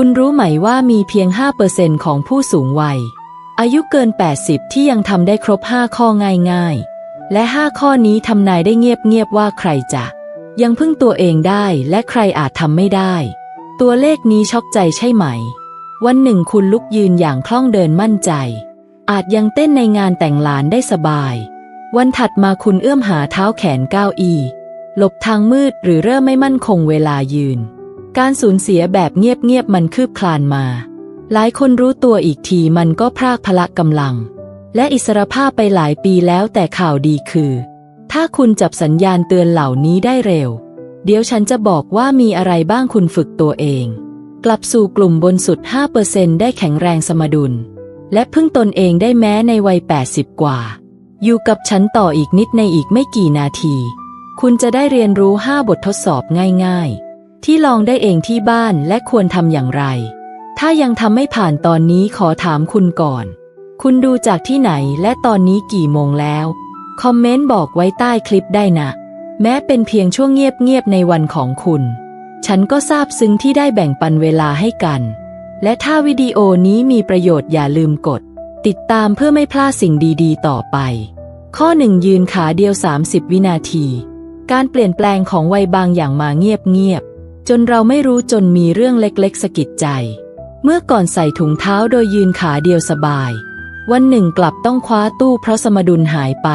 คุณรู้ไหมว่ามีเพียง 5%ของผู้สูงวัย อายุเกิน 80 ที่ยังทำได้ครบ 5 ข้อง่ายๆ และ 5 ข้อนี้ทำนายได้เงียบๆว่าใครจะ ยังพึ่งตัวเองได้และใครอาจทำไม่ได้ ตัวเลขนี้ช็อกใจใช่ไหม วันหนึ่งคุณลุกยืนอย่างคล่องเดินมั่นใจ อาจยังเต้นในงานแต่งหลานได้สบาย วันถัดมาคุณเอื้อมหาเท้าแขนก้าวอี หลบทางมืดหรือเริ่มไม่มั่นคงเวลายืน การสูญเสียแบบเงียบๆมันคืบคลานมา หลายคนรู้ตัวอีกทีมันก็พรากพละกำลัง และอิสรภาพไปหลายปีแล้วแต่ข่าวดีคือ ถ้าคุณจับสัญญาณเตือนเหล่านี้ได้เร็ว เดี๋ยวฉันจะบอกว่ามีอะไรบ้างคุณฝึกตัวเอง กลับสู่กลุ่มบนสุด 5%ได้แข็งแรงสมดุล และพึ่งตนเองได้แม้ในวัย 80 กว่า อยู่กับฉันต่ออีกนิดในอีกไม่กี่นาที คุณจะได้เรียนรู้ 5 บททดสอบง่าย ๆ ที่ลองได้เองที่บ้านและควรทำอย่างไร ถ้ายังทำไม่ผ่านตอนนี้ขอถามคุณก่อน คุณดูจากที่ไหนและตอนนี้กี่โมงแล้ว คอมเมนต์บอกไว้ใต้คลิปได้นะ แม้เป็นเพียงช่วงเงียบๆในวันของคุณ ฉันก็ซาบซึ้งที่ได้แบ่งปันเวลาให้กัน และถ้าวิดีโอนี้มีประโยชน์อย่าลืมกด ติดตามเพื่อไม่พลาดสิ่งดีๆ ต่อไป ข้อหนึ่งยืนขาเดียว 30 วินาที การเปลี่ยนแปลงของวัยบางอย่างมาเงียบๆ จนเราไม่รู้จนมีเรื่องเล็กๆสะกิดใจ เมื่อก่อนใส่ถุงเท้าโดยยืนขาเดียวสบาย วันหนึ่งกลับต้องคว้าตู้เพราะสมดุลหายไป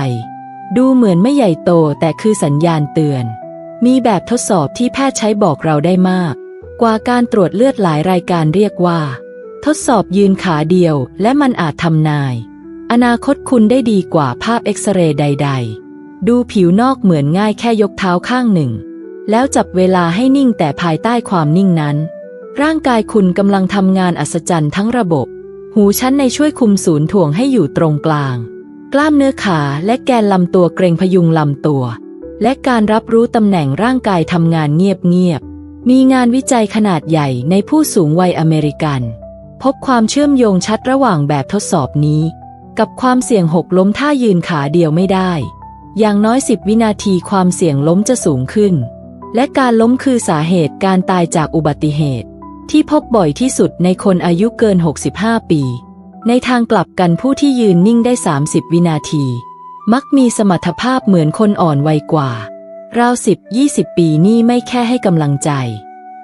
ดูเหมือนไม่ใหญ่โตแต่คือสัญญาณเตือน มีแบบทดสอบที่แพทย์ใช้บอกเราได้มาก กว่าการตรวจเลือดหลายรายการเรียกว่า ทดสอบยืนขาเดียว และมันอาจทำนาย อนาคตคุณได้ดีกว่าภาพเอ็กซเรย์ใด ๆ ดูผิวนอกเหมือนง่ายแค่ยกเท้าข้างหนึ่ง แล้วจับเวลาให้นิ่งแต่ภายใต้ความนิ่งนั้น ร่างกายคุณกำลังทำงานอัศจรรย์ทั้งระบบ หูชั้นในช่วยคุมศูนย์ถ่วงให้อยู่ตรงกลาง กล้ามเนื้อขาและแกนลำตัวเกรงพยุงลำตัว และการรับรู้ตำแหน่งร่างกายทำงานเงียบๆมีงานวิจัยขนาดใหญ่ในผู้สูงวัยอเมริกัน พบความเชื่อมโยงชัดระหว่างแบบทดสอบนี้ กับความเสี่ยงหกล้มถ้ายืนขาเดียวไม่ได้ อย่างน้อย10วินาทีความเสี่ยงล้มจะสูงขึ้น และการล้มคือสาเหตุการตายจากอุบัติเหตุ ที่พบบ่อยที่สุดในคนอายุเกิน 65 ปี ในทางกลับกันผู้ที่ยืนนิ่งได้ 30 วินาที มักมีสมรรถภาพเหมือนคนอ่อนวัยกว่า ราวสิบยี่สิบปีนี่ไม่แค่ให้กำลังใจ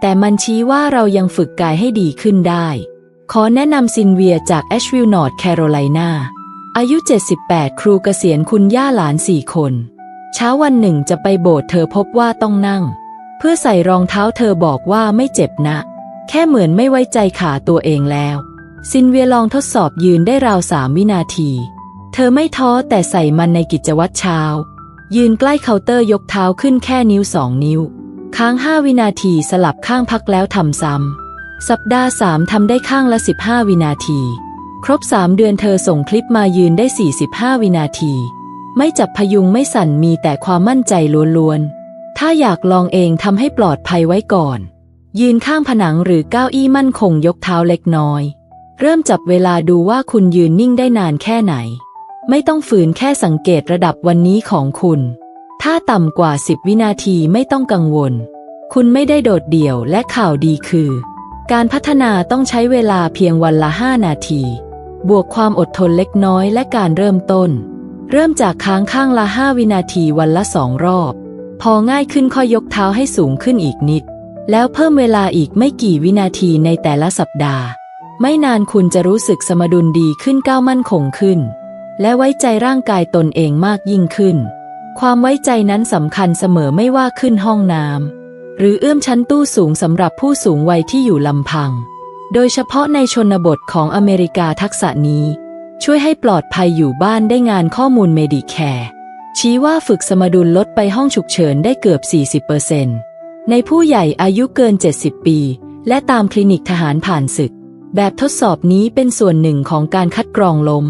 แต่มันชี้ว่าเรายังฝึกกายให้ดีขึ้นได้ ขอแนะนำซินเวียจากแอชวิลล์นอร์ทแคโรไลนาอายุ 78 ครูเกษียณคุณย่าหลานสี่คน เช้าวันหนึ่งจะไปโบสถ์เธอพบว่าต้องนั่ง เพื่อใส่รองเท้าเธอบอกว่าไม่เจ็บนะ แค่เหมือนไม่ไว้ใจขาตัวเองแล้ว ซินเวียลองทดสอบยืนได้ราวสามวินาที เธอไม่ท้อแต่ใส่มันในกิจวัตรเช้า ยืนใกล้เคาน์เตอร์ยกเท้าขึ้นแค่นิ้วสองนิ้ว ค้างห้าวินาทีสลับข้างพักแล้วทำซ้ำสัปดาห์สามทำได้ข้างละ 15 วินาที ครบสามเดือนเธอส่งคลิปมายืนได้ 45 วินาที ไม่จับพยุงไม่สั่นมีแต่ความมั่นใจล้วนๆ ถ้าอยากลองเองทำให้ปลอดภัยไว้ก่อน ยืนข้างผนังหรือเก้าอี้มั่นคงยกเท้าเล็กน้อย เริ่มจับเวลาดูว่าคุณยืนนิ่งได้นานแค่ไหน ไม่ต้องฝืนแค่สังเกตระดับวันนี้ของคุณ ถ้าต่ำกว่า 10 วินาทีไม่ต้องกังวล คุณไม่ได้โดดเดี่ยวและข่าวดีคือ การพัฒนาต้องใช้เวลาเพียงวันละ 5 นาที บวกความอดทนเล็กน้อยและการเริ่มต้น เริ่มจากค้างข้างละ 5 วินาทีวันละสองรอบ พอง่ายขึ้นค่อยยกเท้าให้สูงขึ้นอีกนิด แล้วเพิ่มเวลาอีกไม่กี่วินาทีในแต่ละสัปดาห์ ไม่นานคุณจะรู้สึกสมดุลดีขึ้นก้าวมั่นคงขึ้น และไว้ใจร่างกายตนเองมากยิ่งขึ้น ความไว้ใจนั้นสำคัญเสมอไม่ว่าขึ้นห้องน้ำหรือเอื้อมชั้นตู้สูงสำหรับผู้สูงวัยที่อยู่ลำพัง โดยเฉพาะในชนบทของอเมริกาทักษะนี้ ช่วยให้ปลอดภัยอยู่บ้านได้งานข้อมูลเมดิแคร์ชี้ว่าฝึกสมดุลลดไปห้องฉุกเฉินได้เกือบ 40%ในผู้ใหญ่อายุเกิน 70 ปี และตามคลินิกทหารผ่านศึก แบบทดสอบนี้เป็นส่วนหนึ่งของการคัดกรองลม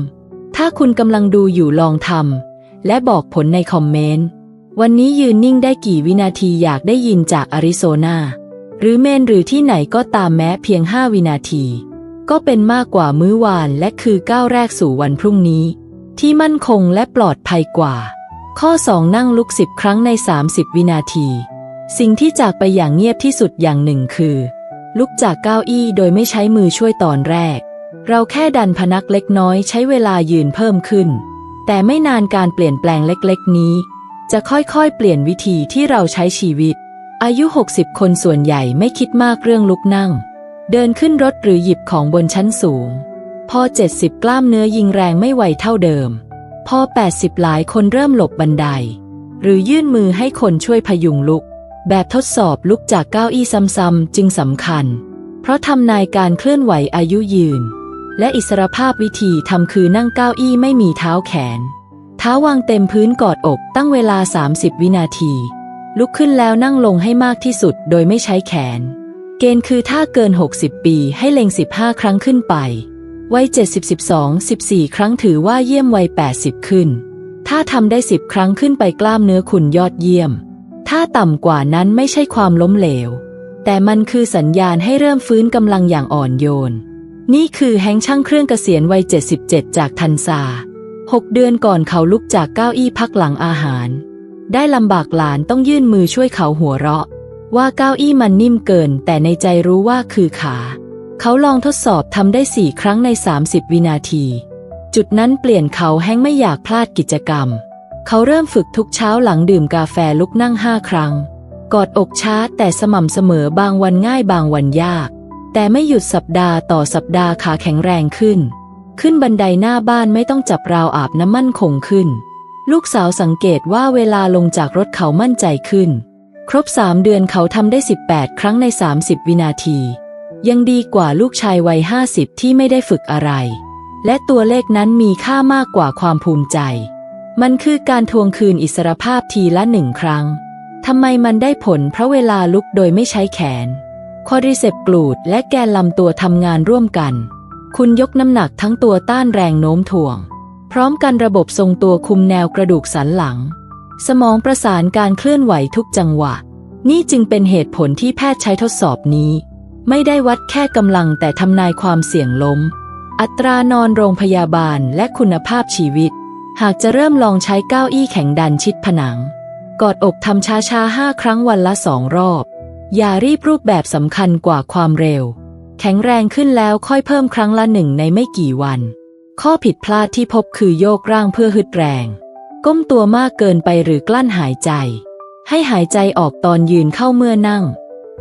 ถ้าคุณกำลังดูอยู่ลองทำและบอกผลในคอมเมนต์ วันนี้ยืนนิ่งได้กี่วินาทีอยากได้ยินจากอาริโซนาหรือเมนหรือที่ไหนก็ตามแม้เพียง 5 วินาที ก็เป็นมากกว่ามื้อวานและคือก้าวแรกสู่วันพรุ่งนี้ ที่มั่นคงและปลอดภัยกว่า ข้อ 2 นั่งลุกสิบครั้งใน 30 วินาที สิ่งที่จากไปอย่างเงียบที่สุดอย่างหนึ่งคือ ลุกจากเก้าอี้โดยไม่ใช้มือช่วยตอนแรก เราแค่ดันพนักเล็กน้อยใช้เวลายืนเพิ่มขึ้น แต่ไม่นานการเปลี่ยนแปลงเล็กๆ นี้ จะค่อยๆ เปลี่ยนวิธีที่เราใช้ชีวิต อายุ 60 คนส่วนใหญ่ไม่คิดมากเรื่องลุกนั่ง เดินขึ้นรถหรือหยิบของบนชั้นสูง พอ 70 กล้ามเนื้อยิงแรงไม่ไหวเท่าเดิม พอ 80 หลายคนเริ่มหลบบันได หรือยื่นมือให้คนช่วยพยุงลุก แบบทดสอบลุกจากเก้าอี้ซ้ำๆจึงสำคัญ เพราะทำนายการเคลื่อนไหวอายุยืน และอิสรภาพวิธีทำคือนั่งเก้าอี้ไม่มีเท้าแขน เท้าวางเต็มพื้นกอดอกตั้งเวลา 30 วินาที ลุกขึ้นแล้วนั่งลงให้มากที่สุดโดยไม่ใช้แขน เกณฑ์คือถ้าเกิน 60 ปีให้เล็ง 15 ครั้งขึ้นไป วัย 70 12 14 ครั้งถือว่าเยี่ยมวัย 80 ขึ้น ถ้าทำได้ 10 ครั้งขึ้นไปกล้ามเนื้อคุณยอดเยี่ยม ถ้าต่ำกว่านั้นไม่ใช่ความล้มเหลว แต่มันคือสัญญาณให้เริ่มฟื้นกำลังอย่างอ่อนโยน นี่คือแฮงช่างเครื่องเกษียณวัย 77 จากทันซาหกเดือนก่อนเขาลุกจากเก้าอี้พักหลังอาหาร ได้ลำบากหลานต้องยื่นมือช่วยเขาหัวเราะ ว่าเก้าอี้มันนิ่มเกิน แต่ในใจรู้ว่าคือขา เขาลองทดสอบทำได้สี่ครั้งใน 30 วินาที จุดนั้นเปลี่ยนเขาแห้งไม่อยากพลาดกิจกรรม เขาเริ่มฝึกทุกเช้าหลังดื่มกาแฟลุกนั่งห้าครั้ง กอดอกช้าแต่สม่ำเสมอบางวันง่ายบางวันยาก แต่ไม่หยุดสัปดาห์ต่อสัปดาห์ขาแข็งแรงขึ้น ขึ้นบันไดหน้าบ้านไม่ต้องจับราวอาบน้ำมั่นคงขึ้น ลูกสาวสังเกตว่าเวลาลงจากรถเขามั่นใจขึ้น ครบสามเดือนเขาทำได้ 18 ครั้งใน 30 วินาที ยังดีกว่าลูกชายวัย 50 ที่ไม่ได้ฝึกอะไร และตัวเลขนั้นมีค่ามากกว่าความภูมิใจ มันคือการทวงคืนอิสรภาพทีละหนึ่งครั้งทำไมมันได้ผลเพราะเวลาลุกโดยไม่ใช้แขน คอริเซปกลูดและแกนลำตัวทำงานร่วมกัน คุณยกน้ำหนักทั้งตัวต้านแรงโน้มถ่วง พร้อมกันระบบทรงตัวคุมแนวกระดูกสันหลัง สมองประสานการเคลื่อนไหวทุกจังหวะ นี่จึงเป็นเหตุผลที่แพทย์ใช้ทดสอบนี้ ไม่ได้วัดแค่กำลังแต่ทำนายความเสี่ยงล้ม อัตรานอนโรงพยาบาลและคุณภาพชีวิต หากจะเริ่มลองใช้เก้าอี้แข็งดันชิดผนัง กอดอกทำช้าช้าๆห้าครั้งวันละสองรอบ อย่ารีบรูปแบบสำคัญกว่าความเร็ว แข็งแรงขึ้นแล้วค่อยเพิ่มครั้งละหนึ่งในไม่กี่วัน ข้อผิดพลาดที่พบคือโยกร่างเพื่อฮึดแรง ก้มตัวมากเกินไปหรือกลั้นหายใจ ให้หายใจออกตอนยืนเข้าเมื่อนั่ง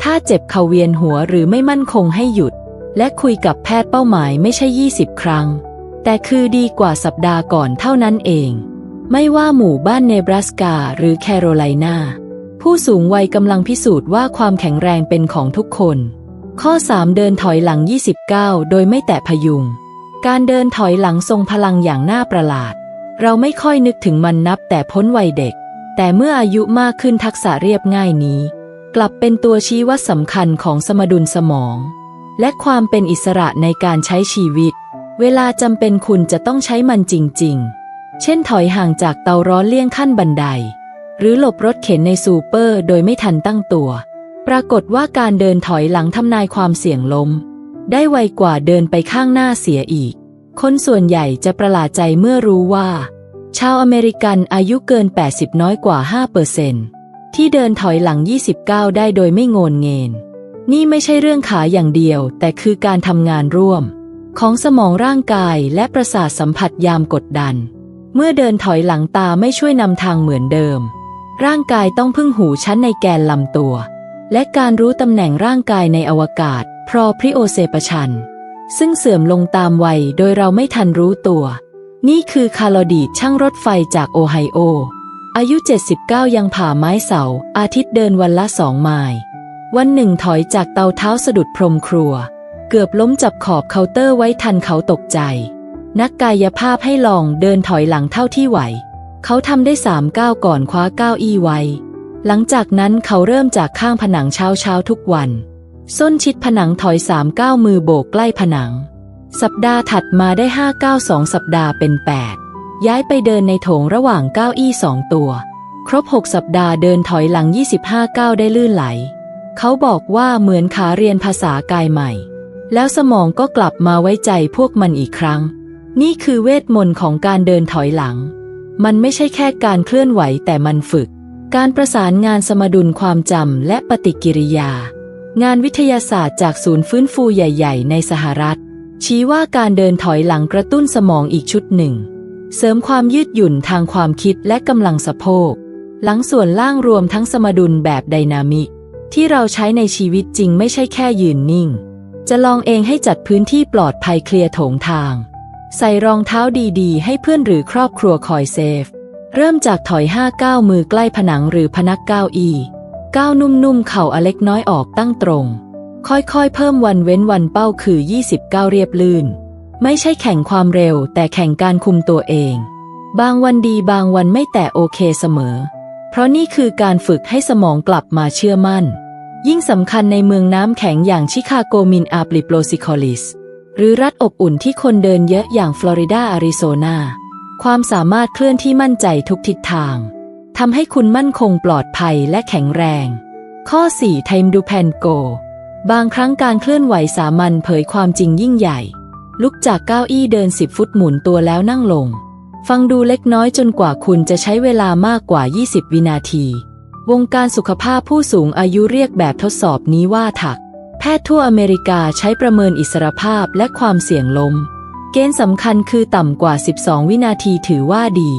ถ้าเจ็บเข่าเวียนหัวหรือไม่มั่นคงให้หยุด และคุยกับแพทย์เป้าหมายไม่ใช่ 20 ครั้ง แต่คือดีกว่าสัปดาห์ก่อนเท่านั้นเอง ไม่ว่าหมู่บ้านเนบราสกาหรือแคโรไลนาผู้สูงวัยกำลังพิสูจน์ว่าความแข็งแรงเป็นของทุกคน ข้อ 3 เดินถอยหลัง 29 โดยไม่แตะพยุง การเดินถอยหลังทรงพลังอย่างน่าประหลาด เราไม่ค่อยนึกถึงมันนับแต่พ้นวัยเด็ก แต่เมื่ออายุมากขึ้นทักษะเรียบง่ายนี้ กลับเป็นตัวชี้วัดสำคัญของสมดุลสมอง และความเป็นอิสระในการใช้ชีวิต เวลาจำเป็นคุณจะต้องใช้มันจริง ๆ เช่นถอยห่างจากเตาร้อนเลี่ยงขั้นบันได หรือหลบรถเข็นในซูเปอร์โดยไม่ทันตั้งตัว ปรากฏว่าการเดินถอยหลังทำนายความเสี่ยงล้ม ได้ไวกว่าเดินไปข้างหน้าเสียอีก คนส่วนใหญ่จะประหลาดใจเมื่อรู้ว่า ชาวอเมริกันอายุเกิน 80 น้อยกว่า5%ที่เดินถอยหลัง 29 ได้โดยไม่โงนเงินนี่ไม่ใช่เรื่องขาอย่างเดียว แต่คือการทำงานร่วม ของสมองร่างกายและประสาทสัมผัสยามกดดัน เมื่อเดินถอยหลังตาไม่ช่วยนำทางเหมือนเดิม ร่างกายต้องพึ่งหูชั้นในแกนลำตัว และการรู้ตำแหน่งร่างกายในอวกาศ พรอพริโอเซปชัน ซึ่งเสื่อมลงตามวัยโดยเราไม่ทันรู้ตัว นี่คือคาร์ลดีช่างรถไฟจากโอไฮโอ อายุ 79 ยังผ่าไม้เสา อาทิตย์เดินวันละสองไมล์วันหนึ่งถอยจากเตาเท้าสะดุดพรมครัว เกือบล้มจับขอบเคาน์เตอร์ไว้ทันเขาตกใจ นักกายภาพให้ลองเดินถอยหลังเท่าที่ไหว เขาทำได้สามก้าวก่อนคว้าก้าวอี้ไว้ หลังจากนั้นเขาเริ่มจากข้างผนังเช้าเช้าทุกวัน ส้นชิดผนังถอยสามก้ามือโบกใกล้ผนัง สัปดาห์ถัดมาได้ห้าก้าสองสัปดาห์เป็นแปดย้ายไปเดินในโถงระหว่างเก้าอี้สองตัว ครบหกสัปดาห์เดินถอยหลัง 25ก้าได้ลื่นไหล เขาบอกว่าเหมือนขาเรียนภาษากายใหม่ แล้วสมองก็กลับมาไว้ใจพวกมันอีกครั้ง นี่คือเวทมนต์ของการเดินถอยหลัง มันไม่ใช่แค่การเคลื่อนไหวแต่มันฝึก การประสานงานสมดุลความจำและปฏิกิริยา งานวิทยาศาสตร์จากศูนย์ฟื้นฟูใหญ่ ๆ ในสหรัฐ ชี้ว่าการเดินถอยหลังกระตุ้นสมองอีกชุดหนึ่ง เสริมความยืดหยุ่นทางความคิดและกำลังสะโพก หลังส่วนล่างรวมทั้งสมดุลแบบไดนามิก ที่เราใช้ในชีวิตจริงไม่ใช่แค่ยืนนิ่ง จะลองเองให้จัดพื้นที่ปลอดภัยเคลียร์โถงทาง ใส่รองเท้าดีๆ ให้เพื่อนหรือครอบครัวคอยเซฟ เริ่มจากถอยห้าก้าวมือใกล้ผนังหรือพนักก้าวอี ก้าวนุ่มๆ เข่าอเล็กน้อยออกตั้งตรง ค่อยๆ เพิ่มวันเว้นวันเป้าคือ20ก้าวเรียบลื่น ไม่ใช่แข่งความเร็ว แต่แข่งการคุมตัวเอง บางวันดีบางวันไม่แต่โอเคเสมอ เพราะนี่คือการฝึกให้สมองกลับมาเชื่อมั่น ยิ่งสำคัญในเมืองน้ำแข็งอย่างชิคาโกมินอาปลิโปรซิคอลิส หรือรัฐอบอุ่นที่คนเดินเยอะอย่างฟลอริดาอาริโซนา ความสามารถเคลื่อนที่มั่นใจทุกทิศทาง ทำให้คุณมั่นคงปลอดภัยและแข็งแรง ข้อ4ไทม์ดูแพนโกบางครั้งการเคลื่อนไหวสามัญเผยความจริงยิ่งใหญ่ ลุกจากเก้าอี้เดิน 10 ฟุตหมุนตัวแล้วนั่งลง ฟังดูเล็กน้อยจนกว่าคุณจะใช้เวลามากกว่า 20 วินาที วงการสุขภาพผู้สูงอายุเรียกแบบทดสอบนี้ว่าถัก แพทย์ทั่วอเมริกาใช้ประเมินอิสรภาพและความเสี่ยงลม เกณฑ์สำคัญคือต่ำกว่า 12 วินาทีถือว่าดี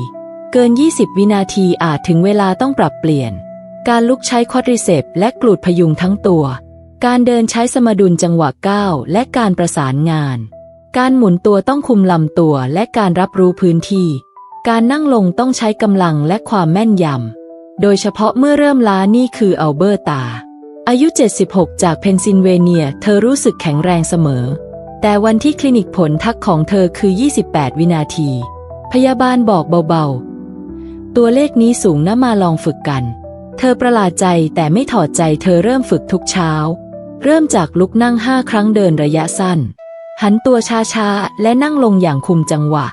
เกิน 20 วินาทีอาจถึงเวลาต้องปรับเปลี่ยน การลุกใช้ควอดริเซปและกลูดพยุงทั้งตัว การเดินใช้สมดุลจังหวะก้าวและการประสานงาน การหมุนตัวต้องคุมลำตัวและการรับรู้พื้นที่ การนั่งลงต้องใช้กำลังและความแม่นยำ โดยเฉพาะเมื่อเริ่มล้านี่คืออัลเบอร์ตา อายุ 76 จากเพนซิลเวเนีย เธอรู้สึกแข็งแรงเสมอ แต่วันที่คลินิกผลทักของเธอคือ 28 วินาที พยาบาลบอกเบาๆ ตัวเลขนี้สูงนะมาลองฝึกกัน เธอประหลาดใจแต่ไม่ถอดใจเธอเริ่มฝึกทุกเช้า เริ่มจากลุกนั่งห้าครั้งเดินระยะสั้น หันตัวช้าๆ และนั่งลงอย่างคุมจังหวะ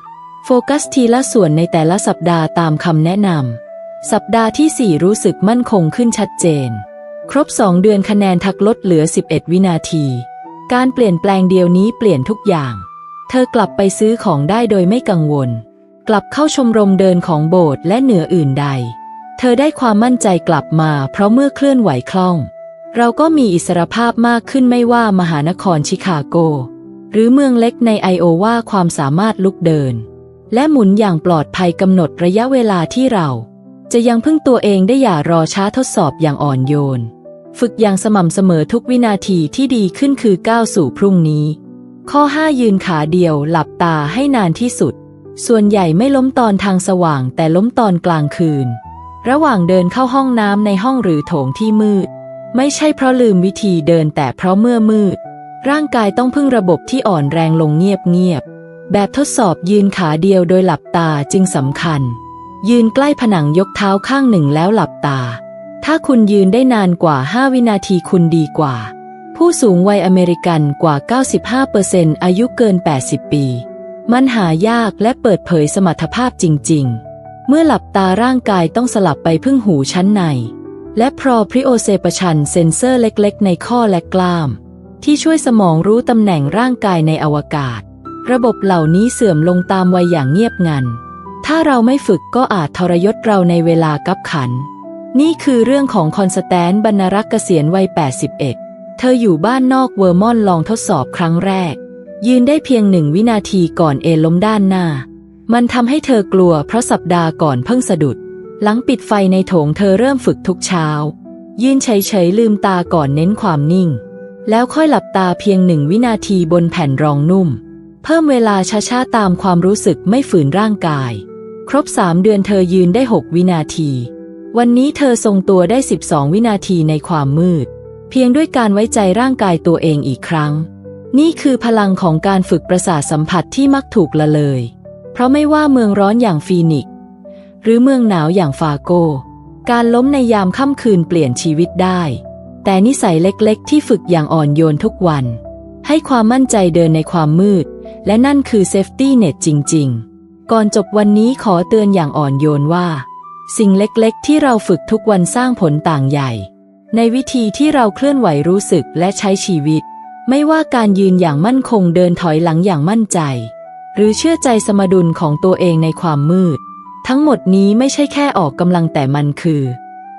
โฟกัสทีละส่วนในแต่ละสัปดาห์ตามคำแนะนำสัปดาห์ที่ 4 รู้สึกมั่นคงขึ้นชัดเจน ครบ 2 เดือนคะแนนทักลดเหลือ 11 วินาที การเปลี่ยนแปลงเดียวนี้เปลี่ยนทุกอย่าง เธอกลับไปซื้อของได้โดยไม่กังวล กลับเข้าชมรมเดินของโบสถ์และเหนืออื่นใด เธอได้ความมั่นใจกลับมาเพราะเมื่อเคลื่อนไหวคล่อง เราก็มีอิสรภาพมากขึ้นไม่ว่ามหานครชิคาโก หรือเมืองเล็กในไอโอวาความสามารถลุกเดิน และหมุนอย่างปลอดภัยกำหนดระยะเวลาที่เรา จะยังพึ่งตัวเองได้อย่ารอช้าทดสอบอย่างอ่อนโยน ฝึกอย่างสม่ำเสมอทุกวินาทีที่ดีขึ้นคือก้าวสู่พรุ่งนี้ ข้อ 5 ยืนขาเดียวหลับตาให้นานที่สุด ส่วนใหญ่ไม่ล้มตอนทางสว่างแต่ล้มตอนกลางคืน ระหว่างเดินเข้าห้องน้ำในห้องหรือโถงที่มืด ไม่ใช่เพราะลืมวิธีเดินแต่เพราะเมื่อมืด ร่างกายต้องพึ่งระบบที่อ่อนแรงลงเงียบๆแบบทดสอบยืนขาเดียวโดยหลับตาจึงสำคัญ ยืนใกล้ผนังยกเท้าข้างหนึ่งแล้วหลับตา ถ้าคุณยืนได้นานกว่า 5 วินาทีคุณดีกว่า ผู้สูงวัยอเมริกันกว่า 95%อายุเกิน 80 ปี มันหายากและเปิดเผยสมรรถภาพจริง ๆ เมื่อหลับตาร่างกายต้องสลับไปพึ่งหูชั้นใน และพรอพริโอเซปชันเซนเซอร์เล็กๆ ในข้อและกล้าม ที่ช่วยสมองรู้ตำแหน่งร่างกายในอวกาศ ระบบเหล่านี้เสื่อมลงตามวัยอย่างเงียบงัน ถ้าเราไม่ฝึกก็อาจทรยศเราในเวลากับขัน นี่คือเรื่องของคอนสแตนบรรรักษ์เกษียณวัย 81 เธออยู่บ้านนอกเวอร์มอนลองทดสอบครั้งแรก ยืนได้เพียงหนึ่งวินาทีก่อนเอล้มด้านหน้า มันทำให้เธอกลัวเพราะสัปดาห์ก่อนเพิ่งสะดุด หลังปิดไฟในโถงเธอเริ่มฝึกทุกเช้า ยืนเฉยๆลืมตาก่อนเน้นความนิ่ง แล้วค่อยหลับตาเพียงหนึ่งวินาทีบนแผ่นรองนุ่ม เพิ่มเวลาช้าๆตามความรู้สึกไม่ฝืนร่างกาย ครบสามเดือนเธอยืนได้6วินาที วันนี้เธอทรงตัวได้ 12 วินาทีในความมืด เพียงด้วยการไว้ใจร่างกายตัวเองอีกครั้ง นี่คือพลังของการฝึกประสาทสัมผัสที่มักถูกละเลย เพราะไม่ว่าเมืองร้อนอย่างฟีนิกซ์หรือเมืองหนาวอย่างฟาโก การล้มในยามค่ำคืนเปลี่ยนชีวิตได้ แต่นิสัยเล็กๆ ที่ฝึกอย่างอ่อนโยนทุกวัน ให้ความมั่นใจเดินในความมืด และนั่นคือเซฟตี้เน็ตจริง ๆ ก่อนจบวันนี้ขอเตือนอย่างอ่อนโยนว่า สิ่งเล็กๆ ที่เราฝึกทุกวันสร้างผลต่างใหญ่ ในวิธีที่เราเคลื่อนไหวรู้สึกและใช้ชีวิต ไม่ว่าการยืนอย่างมั่นคงเดินถอยหลังอย่างมั่นใจ หรือเชื่อใจสมดุลของตัวเองในความมืด ทั้งหมดนี้ไม่ใช่แค่ออกกำลังแต่มันคือ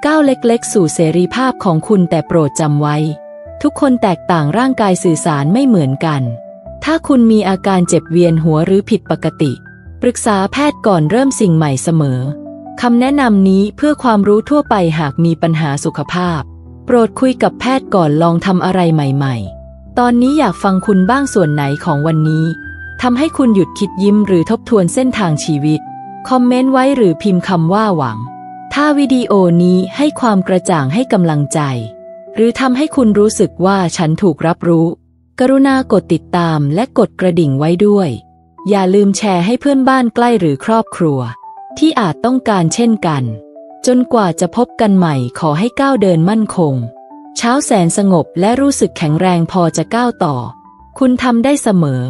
ก้าวเล็กๆ สู่เสรีภาพของคุณแต่โปรดจำไว้ ทุกคนแตกต่างร่างกายสื่อสารไม่เหมือนกัน ถ้าคุณมีอาการเจ็บเวียนหัวหรือผิดปกติ ปรึกษาแพทย์ก่อนเริ่มสิ่งใหม่เสมอคำแนะนำนี้เพื่อความรู้ทั่วไปหากมีปัญหาสุขภาพ โปรดคุยกับแพทย์ก่อนลองทำอะไรใหม่ ๆ ตอนนี้อยากฟังคุณบ้างส่วนไหนของวันนี้ทำให้คุณหยุดคิดยิ้มหรือทบทวนเส้นทางชีวิต คอมเมนต์ไว้หรือพิมพ์คำว่าหวัง ถ้าวิดีโอนี้ให้ความกระจ่างให้กำลังใจ หรือทำให้คุณรู้สึกว่าฉันถูกรับรู้ กรุณากดติดตามและกดกระดิ่งไว้ด้วย อย่าลืมแชร์ให้เพื่อนบ้านใกล้หรือครอบครัว ที่อาจต้องการเช่นกัน จนกว่าจะพบกันใหม่ขอให้ก้าวเดินมั่นคง เช้าแสนสงบและรู้สึกแข็งแรงพอจะก้าวต่อ คุณทำได้เสมอ